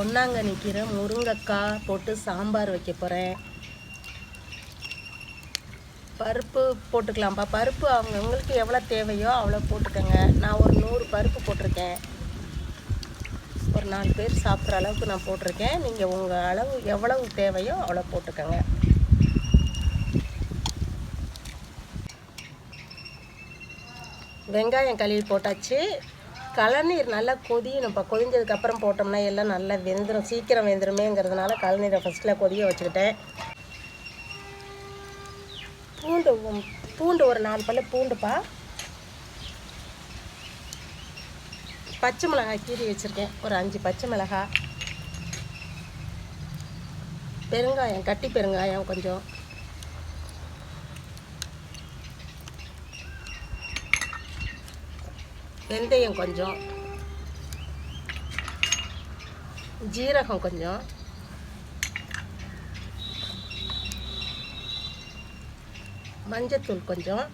பொன்னாங்கண்ணி கீரை முருங்கைக்காய் போட்டு சாம்பார் வைக்க போகிறேன் பருப்பு போட்டுக்கலாம்ப்பா. பருப்பு அவங்கவுங்களுக்கு எவ்வளோ தேவையோ அவ்வளோ போட்டுக்கோங்க. நான் ஒரு நூறு பருப்பு போட்டிருக்கேன். ஒரு நாலு பேர் சாப்பிட்ற அளவுக்கு நான் போட்டிருக்கேன். நீங்கள் உங்கள் அளவு எவ்வளவு தேவையோ அவ்வளோ போட்டுக்கோங்க. வெங்காயம் கழுவி போட்டாச்சு. கழநீர் நல்லா கொதியணும்ப்பா கொதிஞ்சதுக்கப்புறம் போட்டோம்னா எல்லாம் நல்லா வெந்துடும் சீக்கிரம் வெந்துருமேங்கிறதுனால கலநீரை ஃபஸ்ட்டில் கொதிய வச்சுக்கிட்டேன். பூண்டு பூண்டு ஒரு நாலு பல்ல பூண்டுப்பா. பச்சை மிளகாய் கீறி வச்சுருக்கேன். ஒரு அஞ்சு பச்சை மிளகாய். பெருங்காயம் கட்டி பெருங்காயம் கொஞ்சம். வெந்தயம் கொஞ்சம். ஜீரகம் கொஞ்சம். மஞ்சத்தூள் கொஞ்சம்.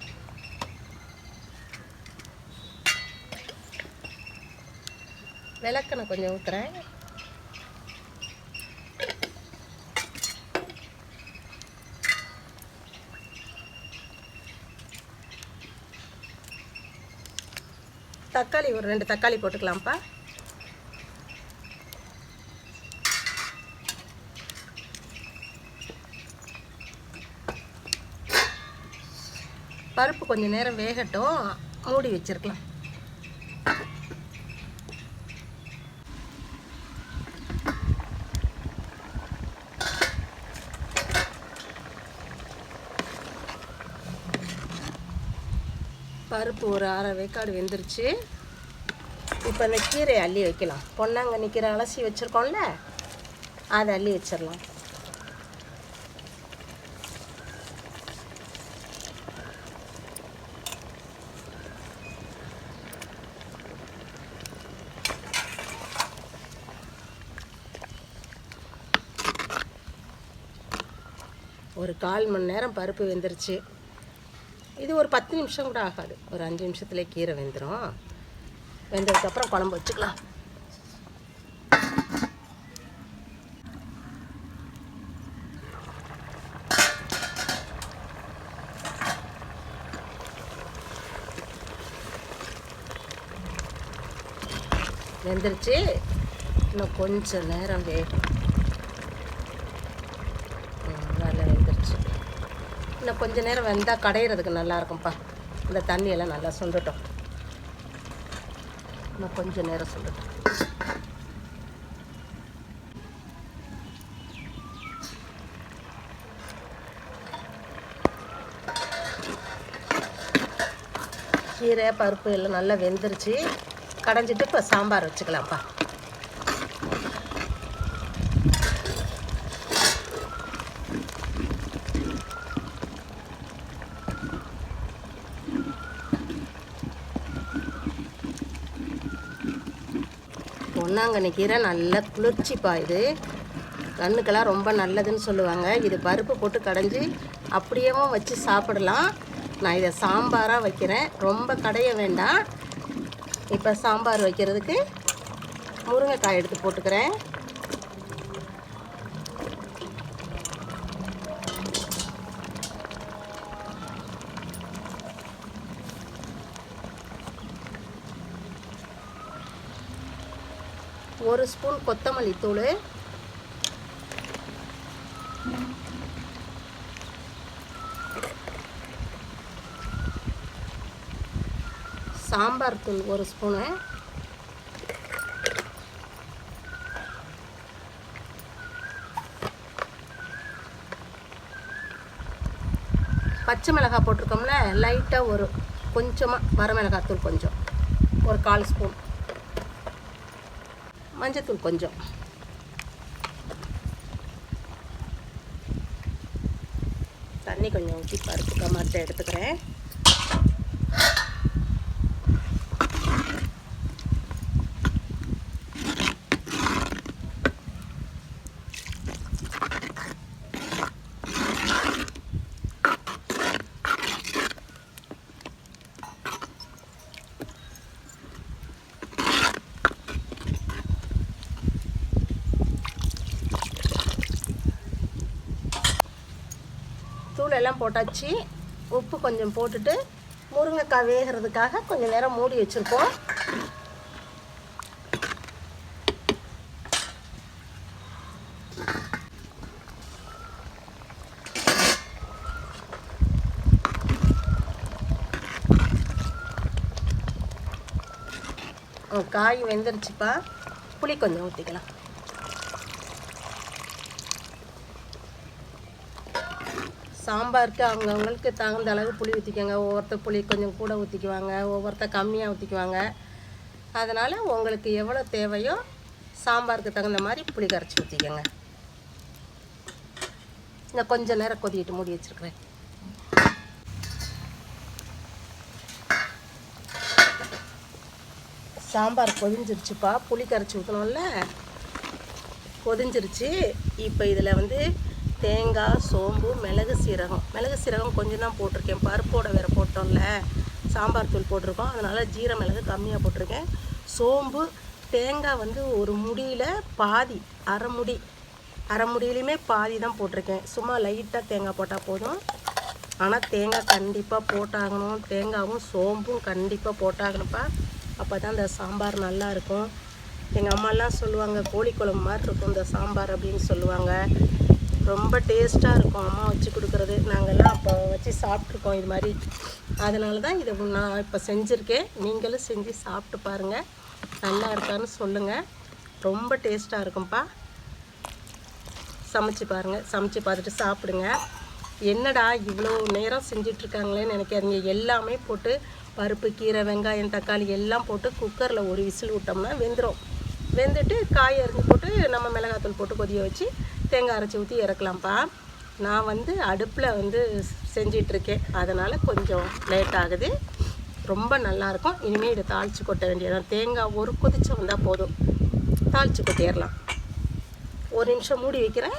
விளக்கணை கொஞ்சம் ஊற்றுறேன் தக்காளி ஒரு ரெண்டு தக்காளி போட்டுக்கலாம்ப்பா. பருப்பு கொஞ்சம் நேரம் வேகட்டும். மூடி வச்சிருக்கலாம். பருப்பு ஒரு அரை வேக்காடு வெந்துருச்சு. இப்போ இந்த கீரையை அள்ளி வைக்கலாம். பொன்னாங்கண்ணி கீரை அலசி வச்சுருக்கோம்ல அதை அள்ளி வச்சிடலாம். ஒரு கால் மணி நேரம் பருப்பு வெந்துருச்சு. இது ஒரு பத்து நிமிஷம் கூட ஆகாது. ஒரு அஞ்சு நிமிஷத்துல கீரை வெந்துடும் வெந்ததுக்கப்புறம் குழம்பு வச்சுக்கலாம். வெந்துருச்சு. இன்னும் கொஞ்சம் நேரம் வேகும் நல்லா வெந்துருச்சு. இன்னும் கொஞ்ச நேரம் வெந்தால் கடையிறதுக்கு நல்லாயிருக்கும்ப்பா இந்த தண்ணியெல்லாம் நல்லா சுண்டுட்டோம். நான் கொஞ்ச நேரம் சொல்லட்டேன் கீரை பருப்பு எல்லாம் நல்லா வெந்துருச்சு. கடைஞ்சிட்டு இப்போ சாம்பார் வச்சுக்கலாம்ப்பா. பொன்னாங்கண்ணி கீரை நல்ல குளிர்ச்சிப்பா இது. கண்ணுக்கெல்லாம் ரொம்ப நல்லதுன்னு சொல்லுவாங்க. இது பருப்பு போட்டு கடைஞ்சி அப்படியேவும் வச்சு சாப்பிடலாம். நான் இதை சாம்பாராக வைக்கிறேன். ரொம்ப கடைய வேண்டாம். இப்போ சாம்பார் வைக்கிறதுக்கு முருங்கைக்காய் எடுத்து போட்டுக்கிறேன். ஒரு ஸ்பூன் கொத்தமல்லி தூள். சாம்பார் தூள் ஒரு ஸ்பூனு. பச்சை மிளகாய் போட்டிருக்கோம்ல லைட்டாக ஒரு கொஞ்சமாக வரமிளகாய் தூள் கொஞ்சம் ஒரு கால் ஸ்பூன். மஞ்சத்தூள் கொஞ்சம். தண்ணி கொஞ்சம் ஊற்றி பருப்பு கமாட்டை எடுத்துக்கிறேன். எல்லாம் போட்டாச்சு. உப்பு கொஞ்சம் போட்டுட்டு முருங்கைக்காய் வேகிறதுக்காக கொஞ்சம் நேரம் மூடி வச்சுருக்கோம் காய் வெந்துருச்சுப்பா. புளி கொஞ்சம் ஊற்றிக்கலாம் சாம்பாருக்கு அவங்கவுங்களுக்கு தகுந்த அளவு புளி ஊற்றிக்கோங்க ஒவ்வொருத்தர் புளி கொஞ்சம் கூட ஊற்றிக்குவாங்க ஒவ்வொருத்தர் கம்மியாக ஊற்றிக்குவாங்க அதனால் உங்களுக்கு எவ்வளோ தேவையோ சாம்பாருக்கு தகுந்த மாதிரி புளி கரைச்சி ஊற்றிக்கோங்க நான் கொஞ்ச நேரம் கொதிக்கிட்டு மூடி வச்சுருக்கிறேன். சாம்பார் கொதிஞ்சிருச்சுப்பா. புளி கரைச்சி ஊற்றணும்ல கொதிஞ்சிருச்சு. இப்போ இதில் வந்து தேங்காய் சோம்பு மிளகு சீரகம். மிளகு சீரகம் கொஞ்சம் தான் போட்டிருக்கேன். பருப்போட வேற போட்டோம்ல. சாம்பார் தூள் போட்டிருக்கோம். அதனால் ஜீர மிளகு கம்மியாக போட்டிருக்கேன். சோம்பு தேங்காய் வந்து ஒரு முடியில் பாதி அரை முடி. அரை முடியிலையுமே பாதி தான் போட்டிருக்கேன். சும்மா லைட்டாக தேங்காய் போட்டால் போதும். ஆனால் தேங்காய் கண்டிப்பாக போட்டாகணும். தேங்காவும் சோம்பும் கண்டிப்பாக போட்டாகணும்ப்பா. அப்போ தான் இந்த சாம்பார் நல்லா இருக்கும். எங்கள் அம்மாலாம் சொல்லுவாங்க கோழி குழம்பு மாதிரி இருக்கும் இந்த சாம்பார் அப்படின்னு சொல்லுவாங்க. ரொம்ப டேஸ்ட்டாக இருக்கும் அம்மா வச்சு கொடுக்குறது. நாங்கள்லாம் அப்போ வச்சு சாப்பிட்ருக்கோம் இது மாதிரி. அதனால தான் இதை நான் இப்போ செஞ்சுருக்கேன். நீங்களும் செஞ்சு சாப்பிட்டு பாருங்கள் நல்லா இருக்கான்னு சொல்லுங்கள் ரொம்ப டேஸ்ட்டாக இருக்கும்ப்பா சமைச்சு பாருங்கள் சமைச்சு பார்த்துட்டு சாப்பிடுங்க. என்னடா இவ்வளோ நேரம் செஞ்சிட்ருக்காங்களேன்னு நினைக்காதீங்க. எல்லாமே போட்டு பருப்பு கீரை வெங்காயம் தக்காளி எல்லாம் போட்டு குக்கரில் ஒரு விசில் விட்டோம்னா வெந்துடும் வெந்துட்டு காய் அரிஞ்சு போட்டு நம்ம மிளகாத்தூள் போட்டு கொதிய வச்சு தேங்காய் அரைச்சி ஊற்றி இறக்கலாம்ப்பா. நான் வந்து அடுப்பில் வந்து செஞ்சிட்ருக்கேன். அதனால் கொஞ்சம் லேட் ஆகுது. ரொம்ப நல்லாயிருக்கும் இனிமேல் இதை தாளித்து கொட்ட வேண்டியதான் தேங்காய் ஒரு கொதிச்சு வந்தால் போதும். தாளித்து கொட்டிடலாம். ஒரு நிமிஷம் மூடி வைக்கிறேன்.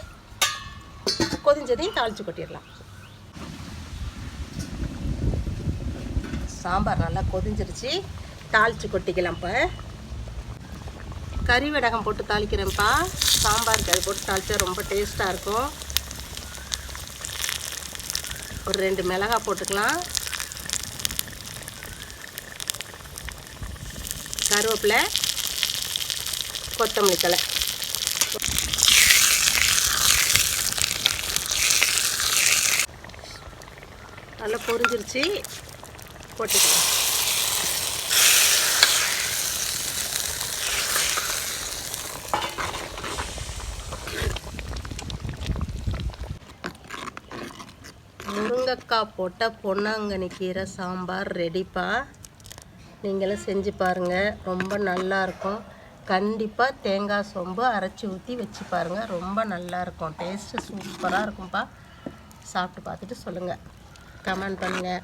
கொதிஞ்சதையும் தாளித்து கொட்டிடலாம். சாம்பார் நல்லா கொதிஞ்சிருச்சு. தாளித்து கொட்டிக்கலாம் இப்போ கறி போட்டு தாளிக்கிறேன்ப்பா. சாம்பாருக்கு அது போட்டு தாளிச்சா ரொம்ப டேஸ்ட்டாக இருக்கும். ஒரு ரெண்டு மிளகாய் போட்டுக்கலாம். கருவேப்பிலை கொத்தமல்லி தழை. நல்லா பொரிஞ்சிருச்சு. போட்டுக்கலாம். முருங்கக்காய் போட்ட பொன்னாங்கண்ணி கீரை சாம்பார் ரெடிப்பா நீங்களும் செஞ்சு பாருங்கள் ரொம்ப நல்லாயிருக்கும் கண்டிப்பாக தேங்காய் சோம்பு அரைச்சி ஊற்றி வச்சு பாருங்கள் ரொம்ப நல்லா இருக்கும். டேஸ்ட்டு சூப்பராக இருக்கும்ப்பா சாப்பிட்டு பார்த்துட்டு சொல்லுங்கள் கமெண்ட் பண்ணுங்கள்